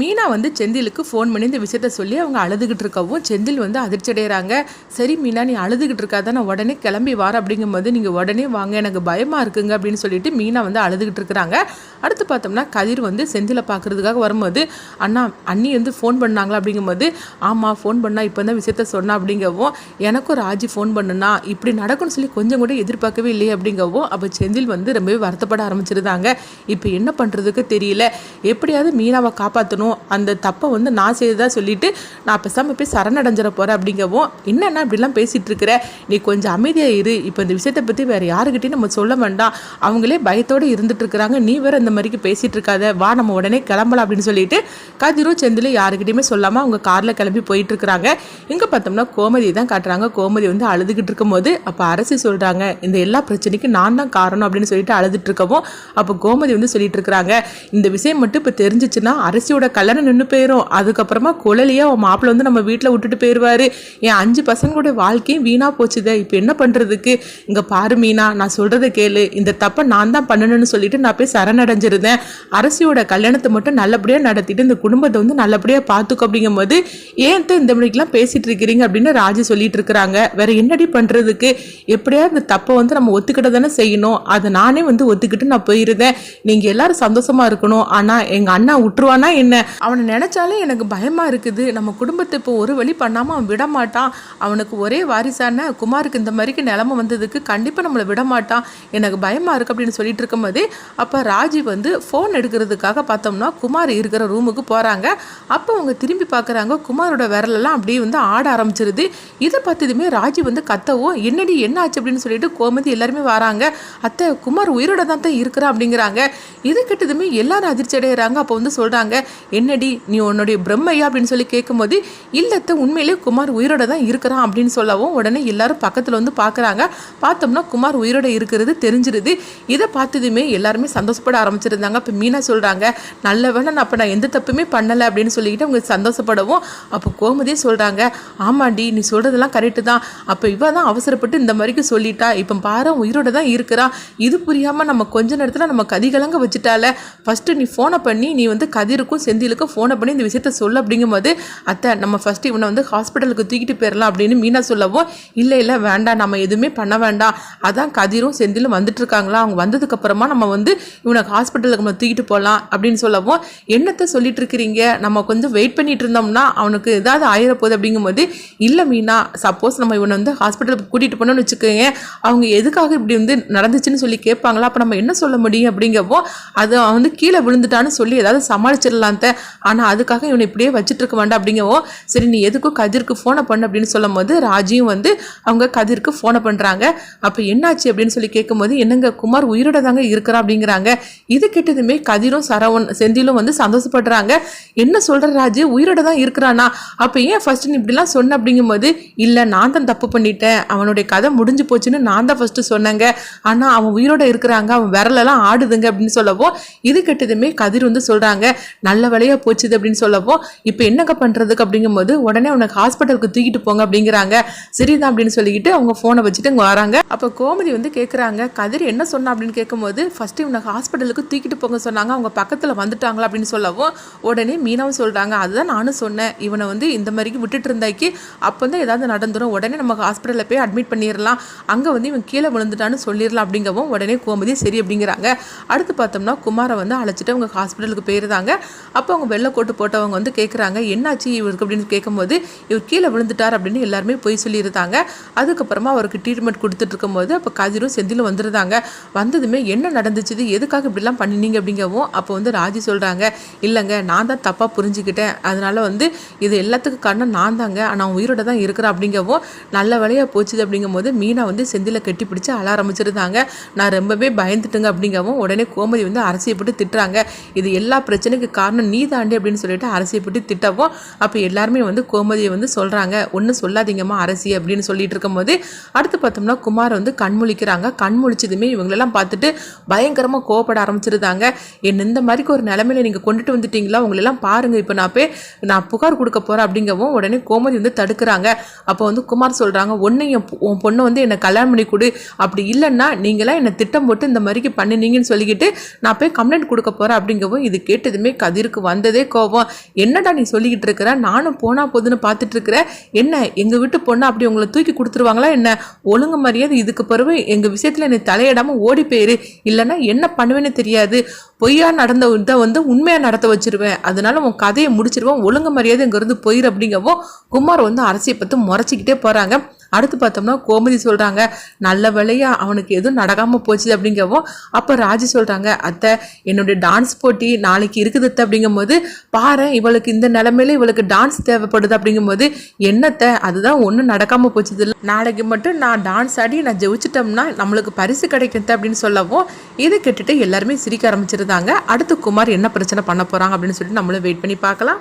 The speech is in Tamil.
மீனா வந்து செந்திலுக்கு ஃபோன் பண்ணி இந்த விஷயத்த சொல்லி அவங்க அழுதுகிட்டு இருக்கவும் செந்தில் வந்து அதிர்ச்சி அடைகிறாங்க சரி மீனா நீ அழுதுகிட்டு இருக்காத நான் உடனே கிளம்பி வார அப்படிங்கும்போது நீங்கள் உடனே வாங்க எனக்கு பயமாக இருக்குங்க அப்படின்னு சொல்லிட்டு மீனா வந்து அழுதுகிட்டு இருக்கிறாங்க. அடுத்து பார்த்தோம்னா கதிர் வந்து செந்திலை பார்க்குறதுக்காக வரும்போது அண்ணா அண்ணி வந்து ஃபோன் பண்ணாங்களா? அப்படிங்கும்போது ஆமாம் ஃபோன் பண்ணால் இப்போ தான் விஷயத்த சொன்னா அப்படிங்கவும் எனக்கும் ராஜி ஃபோன் பண்ணுனா இப்படி நடக்கும்னு சொல்லி கொஞ்சம் கூட எதிர்பார்க்கவே இல்லையே அப்படிங்கவும் அப்போ செந்தில் வந்து ரொம்பவே வருத்தப்பட ஆரம்பிச்சிருந்தாங்க. இப்போ என்ன பண்ணுறதுக்கு தெரியல. எப்படியாவது மீனாவை காப்பாற்றணும் அந்த தப்பை வந்து நான் செய்ததாக சொல்லிட்டு நான் பேசாமல் போய் சரணடைஞ்சிட போகிறேன் அப்படிங்கவும் என்னென்ன அப்படிலாம் பேசிகிட்டு இருக்கிற நீ கொஞ்சம் அமைதியாக இரு. இப்போ இந்த விஷயத்தை பற்றி வேறு யாருக்கிட்டையும் நம்ம சொல்ல வேண்டாம். அவங்களே பயத்தோடு இருந்துட்டு இருக்கிறாங்க நீ வேற இந்த மாதிரிக்கு பேசிகிட்டு இருக்காத வா நம்ம உடனே கிளம்பலாம் அப்படின்னு சொல்லிட்டு கதிரும் செந்திலும் யாருக்கிட்டையுமே சொல்லாமல் அவங்க காரில் கிளம்பி போயிட்டு இருக்கிறாங்க இங்கே பார்த்தோம்னா கோமதி தான் காட்டுறாங்க. கோமதி வந்து அழுதுகிட்டு இருக்கும்போது அப்போ அரசி சொல்கிறாங்க இந்த எல்லா பிரச்சனைக்கும் நான் தான் காரணம் அப்படின்னு சொல்லிட்டு அழுதுட்டு இருக்கவும் அப்போ கோமதி வந்து சொல்லிட்டு இருக்கிறாங்க இந்த விஷயம் மட்டும் இப்போ தெரிஞ்சிச்சுன்னா அரசியோட கல்யாணம் நின்று போயிடும் அதுக்கப்புறமா குழலியா உன் மாப்பிள்ளை வந்து நம்ம வீட்டில் விட்டுட்டு போயிடுவாரு என் அஞ்சு பசங்களுடைய வாழ்க்கையும் வீணாக போச்சுதே. இப்போ என்ன பண்ணுறதுக்கு இங்கே பாரு மீனா நான் சொல்கிறத கேளு. இந்த தப்பை நான் தான் பண்ணணும்னு சொல்லிட்டு நான் போய் சரணடைஞ்சிருந்தேன். அரசியோட கல்யாணத்தை மட்டும் நல்லபடியாக நடத்திட்டு இந்த குடும்பத்தை வந்து நல்லபடியாக பார்த்துக்கோ அப்படிங்கும்போது ஏன் இந்த மணிக்கெல்லாம் பேசிட்டு இருக்கிறீங்க அப்படின்னு ராஜி சொல்லிட்டு இருக்கிறாங்க. வேற என்னடி பண்ணுறதுக்கு எப்படியா இந்த தப்பை வந்து நம்ம ஒத்துக்கிட்ட தானே செய்யணும். அதை நானே வந்து ஒத்துக்கிட்டு நான் போயிருந்தேன். நீங்கள் எல்லாரும் சந்தோஷமா இருக்கணும். ஆனால் எங்கள் அண்ணா விட்டுருவானா என்ன? அவனை நினைச்சாலே எனக்கு பயமா இருக்குது. நம்ம குடும்பத்தை இப்போ ஒரு வழி பண்ணாம அவன் விடமாட்டான். அவனுக்கு ஒரே வாரிசான குமாருக்கு இந்த மாதிரிக்கு நிலமை வந்ததுக்கு கண்டிப்பா நம்மளை விடமாட்டான். எனக்கு பயமா இருக்கு அப்படின்னு சொல்லிட்டு இருக்கும்போதே அப்போ ராஜி வந்து ஃபோன் எடுக்கிறதுக்காக பார்த்தோம்னா குமார் இருக்கிற ரூமுக்கு போறாங்க. அப்போ அவங்க திரும்பி பார்க்குறாங்க குமாரோட விரலெல்லாம் அப்படியே வந்து ஆட ஆரம்பிச்சிருது. இதை பார்த்ததுமே ராஜி வந்து கத்தவும் என்னடி என்ன ஆச்சு அப்படின்னு சொல்லிட்டு கோமதி எல்லாருமே வராங்க. அத்தை குமார் உயிரோட தான் தான் இருக்கிறான் அப்படிங்கிறாங்க. இது கிட்டதுமே எல்லாரும் அதிர்ச்சி அடைகிறாங்க அப்போ வந்து சொல்கிறாங்க என்னடி நீ உன்னுடைய பிரம்மையா அப்படின்னு சொல்லி கேட்கும்போது இல்லத்த உண்மையிலேயே குமார் உயிரோட தான் இருக்கிறான் அப்படின்னு சொல்லவும் உடனே எல்லாரும் பக்கத்தில் வந்து பார்க்குறாங்க பார்த்தோம்னா குமார் உயிரோட இருக்கிறது தெரிஞ்சிருது. இதை பார்த்ததுமே எல்லாருமே சந்தோஷப்பட ஆரம்பிச்சிருந்தாங்க. இப்போ மீனா சொல்கிறாங்க நல்ல வேலை நான் அப்போ நான் எந்த தப்புமே பண்ணலை அப்படின்னு சொல்லிக்கிட்டு அவங்க சந்தோஷப்படவும் அப்போ கோமதியே சொல்கிறாங்க ஆமாண்டி நீ சொல்கிறதெல்லாம் கரெக்டு தான். அப்போ இவ தான் அவசரப்பட்டு இந்த மாதிரிக்கு சொல்லிட்டா. இப்போ பாரு உயிரோட தான் இருக்கிறா இது புரியாமல் நம்ம கொஞ்ச நேரத்தில் நம்ம கதிகலங்க வச்சுட்டால. ஃபஸ்ட்டு நீ ஃபோனை பண்ணி நீ வந்து கதிருக்கும் செந்திலுக்கு ஃபோனை பண்ணி இந்த விஷயத்த சொல்ல அப்படிங்கும்போது அத்தை நம்ம ஃபஸ்ட்டு இவனை வந்து ஹாஸ்பிட்டலுக்கு தூக்கிட்டு போயிடலாம் அப்படின்னு மீனா சொல்லவும் இல்லை இல்லை வேண்டாம் நம்ம எதுவுமே பண்ண வேண்டாம். அதான் கதிரும் செந்திலும் வந்துட்டு இருக்காங்களா அவங்க வந்ததுக்கு அப்புறமா நம்ம வந்து இவனை ஹாஸ்பிட்டலுக்கு நம்ம தூக்கிட்டு போகலாம் அப்படின்னு சொல்லவும் என்னத்தை சொல்லிட்டு இருக்கிறீங்க நம்ம கொஞ்சம் வெயிட் பண்ணிட்டு இருந்தோம்னா அவனுக்கு ஏதாவது ஆயிரப்போகுது அப்படிங்கும்போது இல்லை மீனா சப்போஸ் நம்ம இவனை வந்து ஹாஸ்பிட்டலுக்கு கூட்டிகிட்டு போனோம்னு வச்சுக்கோங்க அவங்க எதுக்காக இப்படி வந்து நடந்துச்சுன்னு சொல்லி கேட்பாங்களா? அப்போ நம்ம என்ன சொல்ல முடியும்? அப்படிங்கப்போ அது அவன் வந்து கீழே விழுந்துட்டான்னு சொல்லி ஏதாவது சமாளிச்சிடலாம் ஆனால் அதுக்காக இவனை இப்படியே வச்சுட்டு இருக்க வேண்டாம் அப்படிங்கவோ சரி நீ எதுக்கும் கதிருக்கு ஃபோனை பண்ணு அப்படின்னு சொல்லும் போது ராஜியும் வந்து அவங்க கதிருக்கு ஃபோனை பண்ணுறாங்க அப்போ என்னாச்சு அப்படின்னு சொல்லி கேட்கும்போது என்னங்க குமார் உயிரோட தாங்க இருக்கிறா அப்படிங்கிறாங்க. இது கிட்டதுமே கதிரும் சரவண் செந்திலும் வந்து சந்தோஷப்படுறாங்க. என்ன சொல்கிற ராஜு? உயிரோட தான் இருக்கிறானா? அப்போ ஏன் ஃபர்ஸ்ட் நீ இப்படிலாம் சொன்ன அப்படிங்கும்போது இல்லை நான் தான் தப்பு பண்ணிட்டேன். அவனுடைய கதை முடிஞ்சு போச்சுன்னு நான் தான் ஃபர்ஸ்ட் சொன்னேங்க. ஆனால் அவன் உயிரோட இருக்கிறாங்க. அவன் விரலெல்லாம் ஆடுதுங்க அப்படின்னு சொல்லவோ இது கெட்டதுமே கதிர் வந்து சொல்கிறாங்க நல்ல வழியாக போச்சுது அப்படின்னு சொல்லப்போ இப்போ என்னங்க பண்ணுறதுக்கு அப்படிங்கும்போது உடனே உனக்கு ஹாஸ்பிட்டலுக்கு தூக்கிட்டு போங்க அப்படிங்கிறாங்க. சரிதான் அப்படின்னு சொல்லிக்கிட்டு அவங்க ஃபோனை வச்சுட்டு இங்கே வராங்க. அப்போ கோமதி வந்து கேட்குறாங்க கதிர் என்ன சொன்னா? அப்படின்னு கேட்கும்போது ஃபஸ்ட்டு உனக்கு ஹாஸ்பிட்டலுக்கு தூக்கிட்டு போங்க சொன்னாங்க. அவங்க பக்கத்தில் வந்துட்டாங்களா அப்படின்னு சொல்லவும் உடனே மீனாவும் சொல்கிறாங்க அதுதான் நானும் சொன்னேன். இவனை வந்து இந்த மாதிரிக்கு விட்டுட்டு இருந்தாக்கி அப்போ தான் ஏதாவது நடந்துடும் உடனே நம்ம ஹாஸ்பிட்டலில் போய் அட்மிட் பண்ணிடலாம் அங்கே வந்து இவன் கீழே விழுந்துட்டான்னு சொல்லிடலாம் அப்படிங்கவும் உடனே கோமதி சரி அப்படிங்கிறாங்க. அடுத்து பார்த்தோம்னா குமாரை வந்து அழைச்சிட்டு அவங்க ஹாஸ்பிட்டலுக்கு போயிருந்தாங்க. அப்போ அப்போ அவங்க வெள்ளை கோட்டு போட்டவங்க வந்து கேட்குறாங்க என்னாச்சு இவருக்கு? அப்படின்னு கேட்கும்போது இவர் கீழே விழுந்துட்டார் அப்படின்னு எல்லாருமே போய் சொல்லியிருந்தாங்க. அதுக்கப்புறமா அவருக்கு ட்ரீட்மெண்ட் கொடுத்துட்டு இருக்கும்போது அப்போ கதிரும் செந்திலும் வந்துருந்தாங்க. வந்ததுமே என்ன நடந்துச்சு எதுக்காக இப்படிலாம் பண்ணினீங்க? அப்படிங்கவும் அப்போ வந்து ராஜி சொல்கிறாங்க இல்லைங்க நான் தான் தப்பாக புரிஞ்சுக்கிட்டேன். அதனால் வந்து இது எல்லாத்துக்கும் காரணம் நான் தாங்க. ஆனால் அவன் உயிரோட தான் இருக்கிறேன் அப்படிங்கவும் நல்ல வேலையாக போச்சுது அப்படிங்கும்போது மீனா வந்து செந்தில கட்டி பிடிச்சி அழ ஆரம்பிச்சிருந்தாங்க நான் ரொம்பவே பயந்துட்டுங்க அப்படிங்கவும் உடனே கோமதி வந்து அரசியப்பட்டு திட்டுறாங்க. இது எல்லா பிரச்சனைக்கு காரணம் நீ நீதாண்டி அப்படின்னு சொல்லிட்டு போட்டு திட்டவும் அப்போ எல்லாருமே வந்து கோமதியை வந்து சொல்கிறாங்க ஒன்றும் சொல்லாதீங்கம்மா அரசி அப்படின்னு சொல்லிட்டு இருக்கும்போது அடுத்து பார்த்தோம்னா குமார் வந்து கண்முழிக்கிறாங்க கண்முழிச்சதுமே கண் முழிச்சதுமே இவங்களெல்லாம் பார்த்துட்டு பயங்கரமாக கோவப்பட ஆரம்பிச்சிருந்தாங்க. என்ன இந்த மாதிரிக்கு ஒரு நிலமையில நீங்கள் கொண்டுட்டு வந்துட்டீங்களா? உங்களெல்லாம் பாருங்க இப்போ நான் போய் நான் புகார் கொடுக்க போகிறேன் அப்படிங்கவும் உடனே கோமதி வந்து தடுக்கிறாங்க. அப்போ வந்து குமார் சொல்கிறாங்க ஒன்று என் பொ- உன் பொண்ணை வந்து என்னை கல்யாணம் பண்ணி கொடு. அப்படி இல்லைன்னா நீங்களாம் என்னை திட்டம் போட்டு இந்த மாதிரிக்கு பண்ணினீங்கன்னு சொல்லிக்கிட்டு நான் போய் கம்ப்ளைண்ட் கொடுக்க போகிறேன் அப்படிங்கவும் இது கேட்டதுமே கதிருக்கு வந்ததே கோபம். என்னடா நீ சொல்லிக்கிட்டு இருக்கிற? நானும் போனா போதுன்னு பார்த்துட்டு இருக்கிற. என்ன எங்க வீட்டு பொண்ணு அப்படி உங்களை தூக்கி கொடுத்துருவாங்களா என்ன? ஒழுங்கு மரியாதை இதுக்கு பிறகு எங்க விஷயத்துல என்னை தலையிடாம ஓடி போயிரு. இல்லைன்னா என்ன பண்ணுவேன்னு தெரியாது. பொய்யா நடந்த இதை வந்து உண்மையா நடத்த வச்சிருவேன். அதனால உன் கதையை முடிச்சிருவேன். ஒழுங்கு மரியாதை இங்கேருந்து போயிரு அப்படிங்கவும் குமார் வந்து அரசியை பற்றி முறைச்சிக்கிட்டே போறாங்க. அடுத்து பார்த்தோம்னா கோமதி சொல்கிறாங்க நல்ல வேலையா அவனுக்கு எதுவும் நடக்காமல் போச்சு அப்படிங்கவும் அப்போ ராஜி சொல்கிறாங்க அத்தை என்னுடைய டான்ஸ் போட்டி நாளைக்கு இருக்குது அத்தை அப்படிங்கும்போது பாரு இவளுக்கு இந்த நிலமையில இவளுக்கு டான்ஸ் தேவைப்படுது அப்படிங்கும்போது என்னத்தை அதுதான் ஒன்றும் நடக்காமல் போச்சு இல்லை நாளைக்கு மட்டும் நான் டான்ஸ் ஆடி நான் ஜெயிச்சிட்டோம்னா நம்மளுக்கு பரிசு கிடைக்கிறது அப்படின்னு சொல்லவும் இதை கேட்டுட்டு எல்லாருமே சிரிக்க ஆரம்பிச்சிருந்தாங்க. அடுத்து குமார் என்ன பிரச்சனை பண்ண போகிறாங்க அப்படின்னு சொல்லிட்டு நம்மளும் வெயிட் பண்ணி பார்க்கலாம்.